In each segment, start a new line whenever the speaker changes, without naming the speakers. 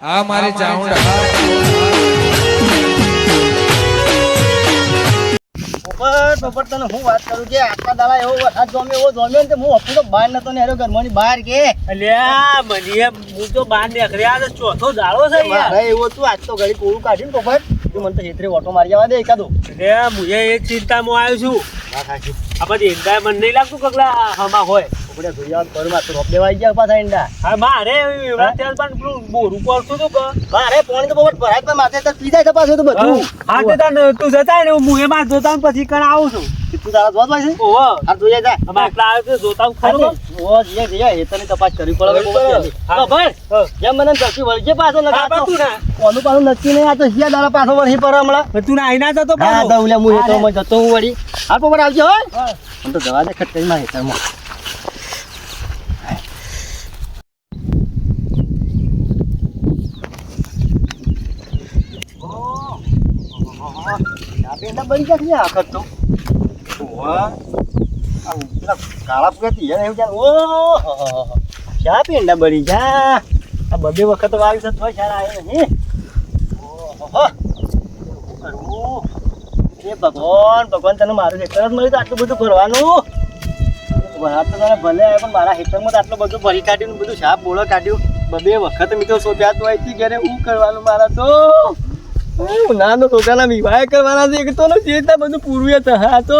આ મારી ચાઉંડા
તને હું વાત કરું કે આટલા દાડા એવો વરસાદ જોમ્યો એવો જોમ્યો ને હું હફું તો બહાર નતો ને ઘરમાંની બહાર કે.
અલ્યા મને હું તો બહાર નીકળ્યા તો ચોથો દાડો છે યાર.
મારે એવું હતું આજ તો ઘડી કોળું કાઢ્યું ને તું મને તો હેતરે ઓટો મારી જવા દે એકાદો.
અરે મુજે એ ચિંતામાં આવ્યો છું. આ બધી ઈંડા મને નહીં લાગતું કગલા હમા હોય.
પોપડે જોઈ આવ કરું માં રોપ દેવા આવી ગયા પાછા ઈંડા.
હા મારે એવા પણ પેલું બોરું પડતું હતું કે
મારે પાણી તો બહુ ભરાય પણ માથે તો પી જાય પાછું તો બધું.
હા તો તને તું જતા ને હું એમાં જોતા પછી કણ આવું છું.
તું તારા જોત હોય છે?
ઓહો.
આ જોઈએ જાય
અમે આટલા આવે તો જોતા ખરું
ઓ જીએ જીએ હેતરની તપાસ કરવી પડે હા. ભાઈ જેમ મને જલ્દી વળગે પાછો
હા,
લગાતો
પાછું ના.
કોનું પાછું નક્કી નહીં આ તો જીયા દાડા પાછો વળી પર હમણાં.
તું ના આઈના જતો
હા તો હું હેતરમાં જતો હું વળી. હા પોપટ આવજો હોય
હા.
મને તો જવા દે ખટકરીમાં હેતરમાં. આ પેંડા બળી ગયા છે ને આખત તો કાળા પૂરા તીયા એવું ચાલે. ઓહોહોહો. શા પેંડા બળી ગયા આ બબે વખત વાવી છે તોય સારા ઓહોહો. શું કરવું? એ ભગવાન ભગવાન તને મારું હેઠળ જ મળ્યું તો આટલું બધું ભરવાનું વરાત તો તને ભલે આવે, પણ મારા હેઠળમાં તો આટલું બધું ભરી કાઢ્યું બધું સાપ બોળો કાઢ્યું બબે વખત મિત્રો શોધ્યા તો અહીંથી ઘરે હું કરવાનું મારા તો હું નાનો છોકરાના વિવાહ કરવાના છે, એક તો જે બધું પૂરું તો હા તો.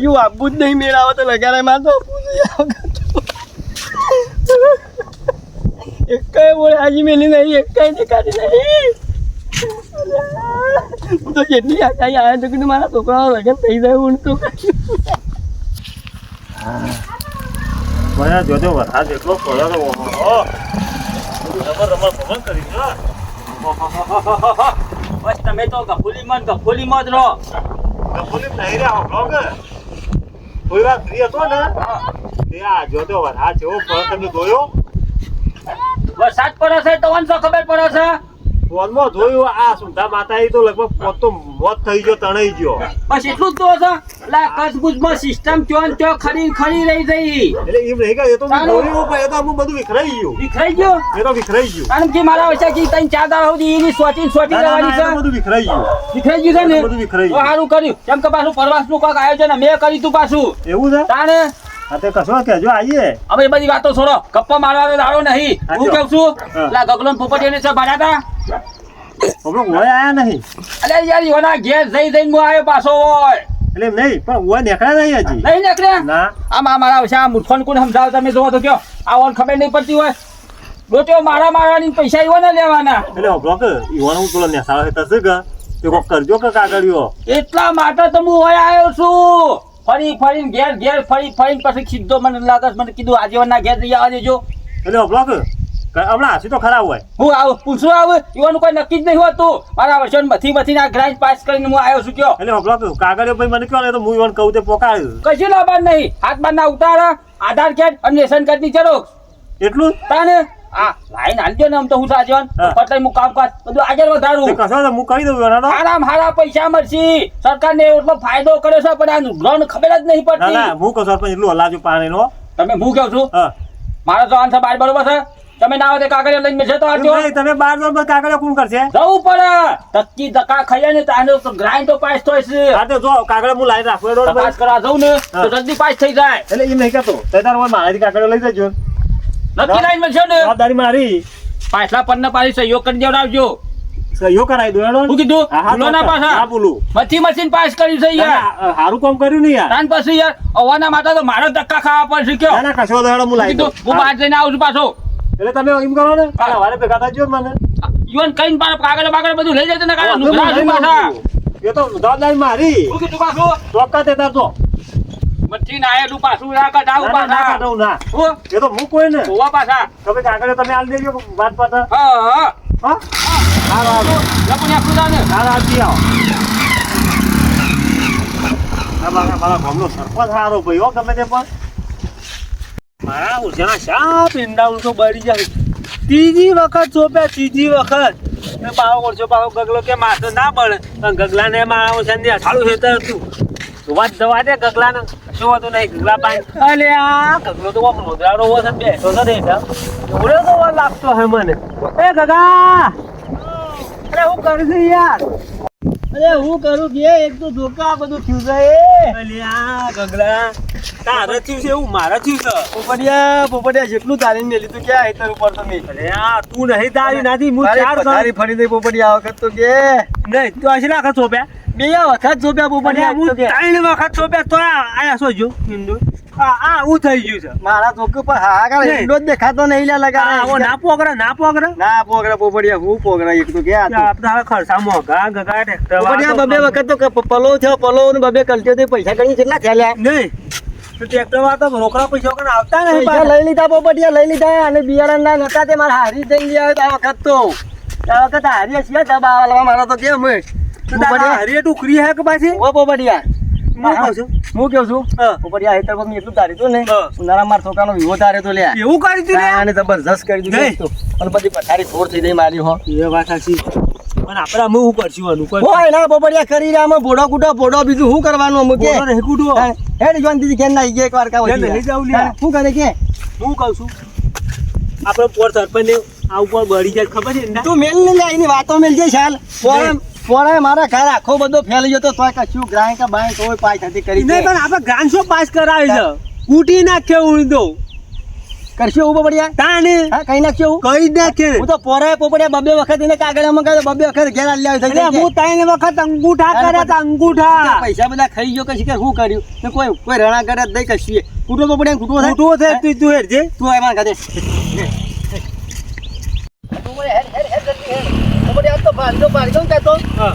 હજુ આપવું જ નહીં મેળાવો તો લગાડે માં તો. આપવું એક બોલે, હાજી મેલી નહીં એક કઈ ને નહીં. હું તો કેટલી આકાઈ આવ્યા તો કીધું મારા છોકરાઓ લગન થઈ જાય, હું તો
જોજો વરસાદ એટલો પડ્યો તો રમણ ભમણ કરી બસ તમે તો ગફુલીમાં ગફુલીમાં જ રહો.
ગફુલી નહીં રહ્યા બ્લોગ કોઈ વાર ફ્રી હતો ને? તે આ જોતો વરસાદ જેવો પડે તમે જોયો?
વરસાદ પડે છે તો તો ખબર પડે છે?
ફોનમાં જોયું આ સુંધા માતા એ તો લગભગ પોત તો મોત થઈ ગયો તણાઈ ગયો.
બસ એટલું જ તો છે? એટલે કચબુચમાં સિસ્ટમ ચોન ચો ખરી ખરી રહી જઈ
એટલે એમ રહી ગયો તો મેં
ચાલો.
પણ એ તો અમુક બધું વિખરાઈ ગયું.
વિખરાઈ ગયો?
એ તો વિખરાઈ ગયું.
કારણ કે મારા વચ્ચે કી તઈ ચાર દાડા સુધી એની સોટી સોટી રહેવાની છે.
બધું વિખરાઈ ગયું.
વિખરાઈ ગયું છે ને?
બધું વિખરાઈ ગયું.
સારું કર્યું. કેમ કે પાછું પ્રવાસનું કોક આયોજન મેં કર્યું તું પાછું.
એવું છે?
તાણે?
હા તે કશો કહેજો આવીએ
અમે એ બધી વાતો છોડો. ગપ્પા મારવાનો દાડો નહીં.
હા,
હું
જો.
છું. લા ગગલો પોપટીને છે બાડાતા હતા
હોય આયા નહીં.
અરે યાર યોના ઘેર જઈ જઈને હું આવ્યો પાછો હોય
એટલે એમ નહીં પણ ઉવા નીકળ્યા નહીં હજી.
નહીં નીકળ્યા?
ના.
આ મારા વિશે આ મૂર્ખોને કોને સમજાવો? તમે જોવો તો કયો આ ઓન ખબર નહીં પડતી હોય. રોટીઓ મારા મારવાની પૈસા એવો ને લેવાના.
એટલે હોભળો કે ઈવણ હું પેલો નેસાળો થશે કે તે કોક કરજો કે કાગળિયો?
એટલા માટે તો હું હોય આવ્યો છું. ફરી ફરી ઘેર ઘેર ફરી ફરીને પછી સીધો મને લાગે મને કીધું આજીવનના ઘેર જઈ આવવા દેજો.
એટલે હોભળો કે કે હમણાં હાસી તો ખરાબ હોય.
હું આવું પૂછું આવું? એવાનું કોઈ નક્કી જ નહીં હોતું. મારા વર્ષો મથી મથી ના ગ્રાઇન્ડ પાસ કરીને હું આવ્યો છું કયો?
એટલે હોભળો તું કાગળિયો ભાઈ મને કહો ને તો હું યુવાન કહું તે પોકાડ્યું
કશું લાભાર નહીં. હાથ બાર ના ઉતારા આધાર કાર્ડ અને રેશન કાર્ડની જરૂર
એટલું?
તાને આ લાઈન હાલજો ને આમ તો હું સાજવાન
હા.
પટલે હું કામકાજ બધું આગળ
તે
વધારું
કશો તો હું કહી દઉં
હારામ હારા પૈસા મળશે. સરકારને એટલો ફાયદો કર્યો છે પણ આ ખબર જ નહીં
ના હું કહું સરપંચ એટલું હલાજો પાણીનો.
તમે હું કહું છું? મારો જવાન છે બાર બરોબર છે. તમે ના આવે કાગળિયા લઈને બેસે તો આવજો
તમે બાર વાર કાગળિયા કોણ કરશે?
જવું પડે. ધક્કી ધક્કા ખાઈએ ને તાને તો ગ્રાઇન્ડ તો પાસ થાય છે
હા તો જો કાગળ હું લાઈ રાખું એનો
પાસ કરવા જવું ને તો જલ્દી પાસ થઈ જાય.
એટલે એમ નહીં કહેતો. તે તાર મારાથી કાગળિયો લઈ જજો.
નક્કી લાઈન મળશે ને.
જવાબદારી મારી.
પાછલા પન્ન પાડી સહયોગ કરી દેવડાવજો.
સહયોગ કરાવી દો એનો હું
કીધું ના પાછા.
હા બોલું
મચી મશીન પાસ કર્યું છે યાર.
સારું કામ કર્યું ને યાર.
તાન પછી યાર. અવાના માતા તો મારો ધક્કા ખાવા પડશે કયો.
ના ના કશો દેડો હું
કીધું
દઉં.
હું. બહાર જઈને આવું છું પાછો.
એટલે તમે એમ કરો ને કાલે વારે ભેગા થજો મને.
યુવાન કઈ કાગળ બાગળ બધું લઈ જશે ને કાલે નુકરા છું
હું
પાછા.
એ તો જવાબદારી મારી.
શું કીધું પાછું?
ચોક્કસ તે તાર તો.
મથી ના આયેલું પાછું ના કઢાવું પાછા.
ના.
હું?
એ તો હું કોઈ ને.
હોવા પાછા.
તમે કાગળિયો તમે આલ દેજો વાત પાછા
હા હા.
હા? હારું હારું
લપુને આપણું દાને
હારું હાલતી આવો. મારા મારા ગામનો સરપંચ હારો ભાઈ હો ગમે તે પણ.
મારા ઉજાના શા પિંડા ઉલટો બળી જાય. ત્રીજી વખત ચોપ્યા ત્રીજી વખત. ને વર્ષો પાવો ગગલો કે માથો ના બળે પણ ગગલાને મારા ઓછા ને સારું હેતર હતું. ગગલાને.
કશો વાંધો નહીં, ગગલા પાણી. અલે આ ગગલો તો રોદરાનો હોવો છે બેઠો છે ને તો લાગતો હે મને. એ ગગા! અરે હું કરું યાર.
અરે હું કરું કે એક તો ધોકા બધું થયું છે એ.
અલે આ ગગલા તારે થયું છે એવું મારા થયું છે?
પોપડિયા પોપડિયા જેટલું તારીને લીધું તું ક્યાં હેતર ઉપર તમે
આ તું નહીં તારી નાથી હું
તારી
ચાર તારી
ફરી દઈ પોપડિયા વખત તો કે.
નહીં તો આશી લાખ ચોપ્યા
બે વખત
છોપ્યા
પોપડિયા
હું ત્રણ વખત ચોપ્યા તો આયા સોજો હિન્દુ? આ આ હું થઈ ગયું છે.
મારા ધોકે પર હાહાકાર એટલો જ દેખાતો નહીં લે
આ આવો ના પોગરે ના પોગરે.
ના પોગરા પોપડિયા હું પોગરા એક તો કે આ
આપણે હવે ખર્ચા મોંઘા ગગા
પોપડિયા બબે વખત તો પલો થયો પલો ને બબે કલટ્યો તો પૈસા ગણી કેટલા થયા
નહીં. તો ટ્રેક્ટર વાળા તો રોકડા પૈસા આવતા નહીં
પૈસા લઈ લીધા પોપટિયા લઈ લીધા અને બિયારણ ના નતા તે મારા હારી થઈ ગયા આ વખત તો. આ વખત હારી છીએ દબાવા મારા તો કેમ હે
તો તારા હરીએ ટુકરી હે કે પાછી?
ઓ પોપટિયા
હું
કેવું છું? હેતર એટલું તારી તો ને. ઉનાળા મારા છોકરાનો વિવો તારે તો લ્યા
એવું કરી તું
આને જબરજસ્ત કરી દીધું અને બધી પથારી થઈ ગઈ મારી હો.
એ વાત સાચી. પણ આપણે અમે શું કરશું? આનું કોઈ
હોય ના પોપડિયા કરી રહ્યા અમે ભોડો કૂટો બીજું શું કરવાનું અમે કે
બોલો નહીં
હેડ જોન દીદી કેમ ના એક વાર કા
કેમ નહીં લ્યા?
શું કરે કે?
હું કહું છું? આપણે પોર સરપંચને આ ઉપર બળી જાય ખબર છે
તું મેલ ને લે એની વાતો મેલ જે ચાલ. પોણે મારા ઘર આખો બધો ફેલી ગયો તો તોય કશું ગ્રાય કે બાય કોઈ પાય થતી કરી
નહીં પણ આપણે ગ્રાન્ડ શો પાસ કરાવી છે? કૂટી નાખ્યો ઊંધો
કરશો એવું પોપડિયા
તાને
હા કઈ એવું?
કઈ
હું તો પોરે પોપડિયા બબે વખત એને કાગળિયામાં કહ્યું બબે વખત ઘેર આલી આવી થઈ
હું ત્રણ વખત અંગૂઠા કર્યા તા અંગૂઠા.
પૈસા બધા ખાઈ ગયો કશી કે શું કર્યું? ને કોઈ કોઈ રણા કરે જ નહીં કશું કૂટો પોપડિયા કૂટો થાય.
તું તું હેરજે
તું આય મારા ખાતે
હા.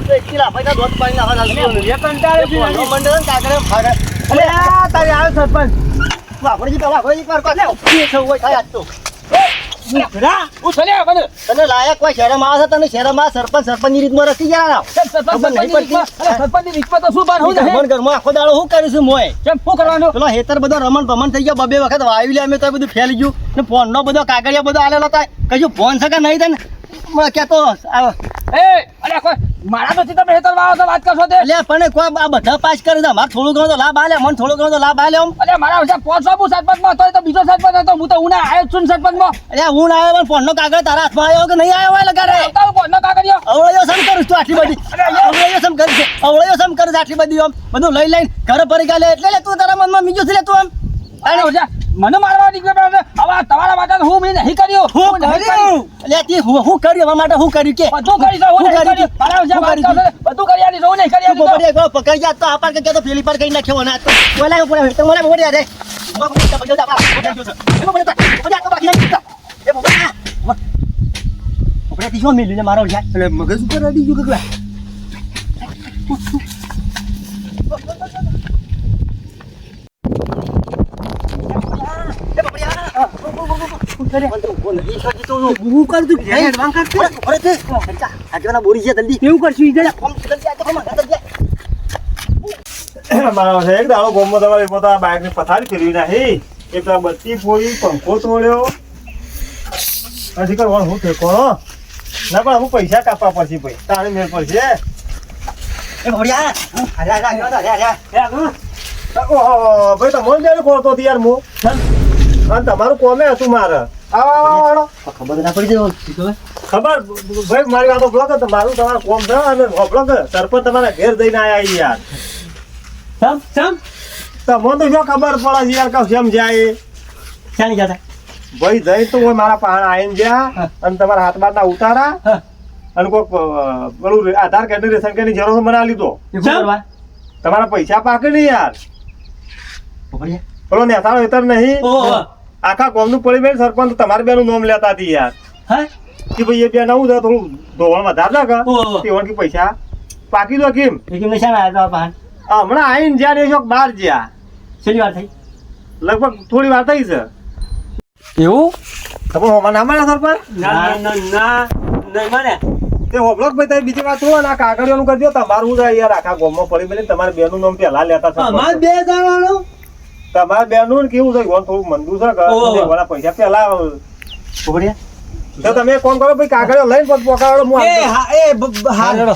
એ કંટાળે છે આજે. અરે તારે આવ્યો સરપંચ.
તને લાયક કોઈ શરમ આવે છે? તને શરમ આવે સરપંચ રીતમાં રસી ગયા ખબર નહીં પડતી. ઘરમાં ઘરમાં આખો દાડો શું કરીશું મોય પેલો હેતર બધો રમણ ભમણ થઈ ગયો બબે વખત વાવી લે અમે તો બધું ફેલી ગયું. ને ફોન નો બધો કાગળિયા બધો આલેલો હતા કશું ફોન છે કે નહીં તને? મને કહેતો આવ. અલ્યા પણ કોઈ આ બધા પાસ કરે છે. મારે થોડું ઘણું તો લાભ આલે મને થોડું ઘણું તો લાભ આલે આમ અલ્યા હું ના આવ્યો પણ ફોન નો કાગળ તારા હાથમાં આવ્યો કે નહીં આવ્યો હોય લગાડે? અવળયો સમ કરું છું આટલી બધી? અવળયો સમ કરી છે? અવળયો સમ કરે છે આટલી બધી આમ બધું લઈ લઈને ઘરે ફરી ગયા લે એટલે લે તું તારા મનમાં બીજું છે લે તું આમ
મને મારવા નીકળ્યો હવે તમારા માટે હું મેં નહીં કર્યું.
હું કર્યું? અલ્યા તે હું હું કર્યું? એના માટે હું કર્યું કે?
બધું કરી દઉં, હું કરી? બધું કરી આલીશ, હું નહીં કરી આલીશ.
પોપડિયા પકડી જા. તો આપણ કે તો પેલી પર કઈ નાખ્યો ના તો બોલા ઉપર તો મને બોડી રે મારો
મગજ ઉપર અડી ગયું ગગલા હું કર તું હેડવાં કર
આગળના બોરી છે જલ્દી
કેવું કરશું ઈ જરા?
જલ્દી આ તો કોમ જલ્દી
મારો છે એક દાડો ગોમો તમારે પોતા બાઇકની પથારી ફેરવી નાખી એટલા બત્તી ફોડી પંખો તોડ્યો પછી કર હું ઠેકોણો ના પણ અમુક પૈસા કાપવા પડશે ભાઈ તારે મેળ પડશે
એ ભોડિયા અરે અરે અરે અરે અરે.
ઓહો ભાઈ તમને જયારે કોતો હતી યાર હું અને તમારું કોમે હતું મારે. આવો
ખબર ના પડી જાય
ખબર ભાઈ મારી વાતો બ્લોક મારું તમારું કોમ છે અને બ્લોક સરપંચ તમારા ઘેર જઈને આવ્યા યાર.
સમ સમ
તમને તો જો ખબર પડે છે યાર કે કેમ જાય.
ક્યાં ગયા
ભાઈ જઈ તો મારા પહાડ આવીને ગયા અને તમારા હાથ બારના ઉતારા અને કોઈક પેલું આધાર કાર્ડ રેશન કાર્ડની જરૂર મને લીધો. તમારા પૈસા પાકે નહીં યાર. પેલો નેતાળો હેતર નહીં. આખા કોમનું પડી મેં સરપંચ તમારે બેનું નામ લેતા હતી યાર.
હા?
કે ભાઈ એ બે નવું છે થોડું ધોવણ વધારે લાગે
ઓહો.
તેવણ કે પૈસા પાકી દો કેમ?
કેમ નિશાન આવ્યા હતા પાન
હમણાં આવીને જ્યાં શોખ બહાર જ્યાં.
છેલ્લી વાર થઈ?
લગભગ થોડી વાર થઈ છે.
એવું?
તમે હોમા ના મળ્યા સરપંચ?
ના ના ના નહીં મને
તે હોબળો ભાઈ તમે બીજી વાત ને આ કાગળિયાનું કરજો તમારું યાર આખા ગોમમાં પડી મેલી તમારે બેનું નામ પહેલા લેતા
અમાર બે જણાનું?
તમારે બેનું ને કેવું છે? ગોળ થોડું મંદુ છે. દેવાના પૈસા પેલા
ભોડિયા
તો તમે કામ કરો ભાઈ કાગળ લઈને પગ પકડાડો હું
એ હા એ બ- બ-
હા.
હા
લેડો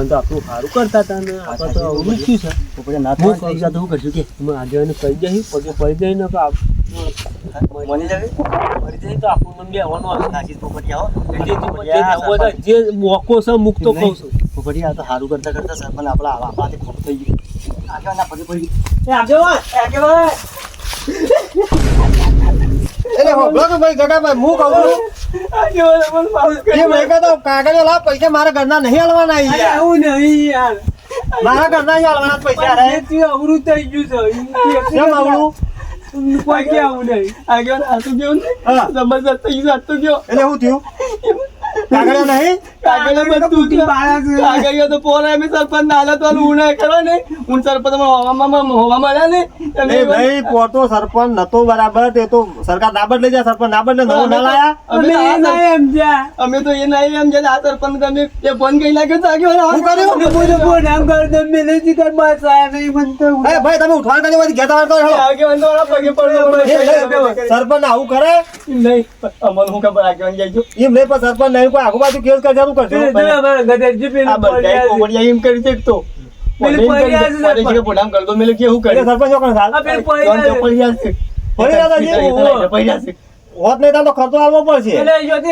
તો આપણું સારું કરતા હતા ને. આપણે તો અવરું થયું છે.
ના થાય. તો હું કરશું કે
અમે આગેવાને કહી જઈ ને આપ-
મની જાવે?
જઈ તો આપણું મન બેહવાનું હશે.
નાખીશ પોપડિયા હો.
જે- મોકો છે મુક્તો કહું છું.
પોપડિયા આ તો સારું કરતા કરતા સરપંચ આપણા આવા આપણાથી ખોટું થઈ ગયું. આગળ
પૈસા મારા ઘરના નહીં હાલવાના
આવું નહીં યાર.
મારા ઘરના નહીં પૈસા
અવરું થઈ ગયું કોઈ કે આવું નહીં.
આગળ હાથું ગયો ને. જબરજસ્ત થઈ ગયું આતું ગયો.
એટલે શું થયું? કાગળિયો નહીં?
કાગળિયો તો પોરા એમ સરપંચ ના હાલત વાળું હું કરો ને. હું સરપંચ હોવામાં હોવા મળ્યા ને.
એ ભાઈ પોતો સરપંચ નતો બરાબર તે તો સરકાર નાબદ લઈ જાય સરપંચ નાબદ ને નવો ના લાયા
અમે તો
એમ
એ નહીં આ સરપંચ તમે એ ફોન કઈ લાગ્યો તો આગળ
કર્યું?
બોલો આમ કર તમે નથી બનતો
ભાઈ તમે ઉઠવાણ કરી માંથી ઘેતા વાળતો
આગળ વાળા પગે
એ સરપંચ આવું કરે?
નહીં અમને હું ખબર આગળ જાય
એમ નહીં પણ સરપંચ નહીં કોઈ આગુ બાજુ કેસ
આ બધા એમ કરી તો.
પેલી છે
પોડામ કરતો કેવું
એટલે
પડ્યા છે.
છે?
પડ્યા છે.
હોત નહીં તો ખર્ચો આવવો પડશે.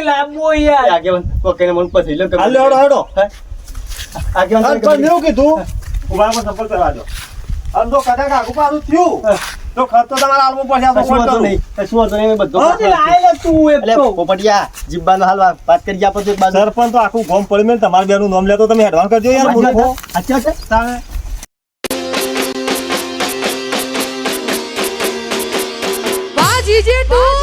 લાંબો યાર.
આગળ કોકેને મન પછી લો
હાલ હેડો હેડો
આગળ
સરપંચ મેં કીધું? ઊભા પર સંપર્ક કરવા દો. આમ તો કદાચ આગુ પાછું થયું. તો ખર્ચો તમારે આલવો પડશે તો
શું
હતો
નહીં. શું હતો નહીં બધો
લાયેલો તું એક તો.
પોપટિયા જીબ્બાનો હાલ વાત કરી આપો તો બાજુ.
પણ તો આખું ગોમ પડી મેં તમારે બેનું નામ લેતો તમે એડવાન્સ કરજો યાર મૂર્ખો
અચ્છા છે
તારે. વાજી જે તું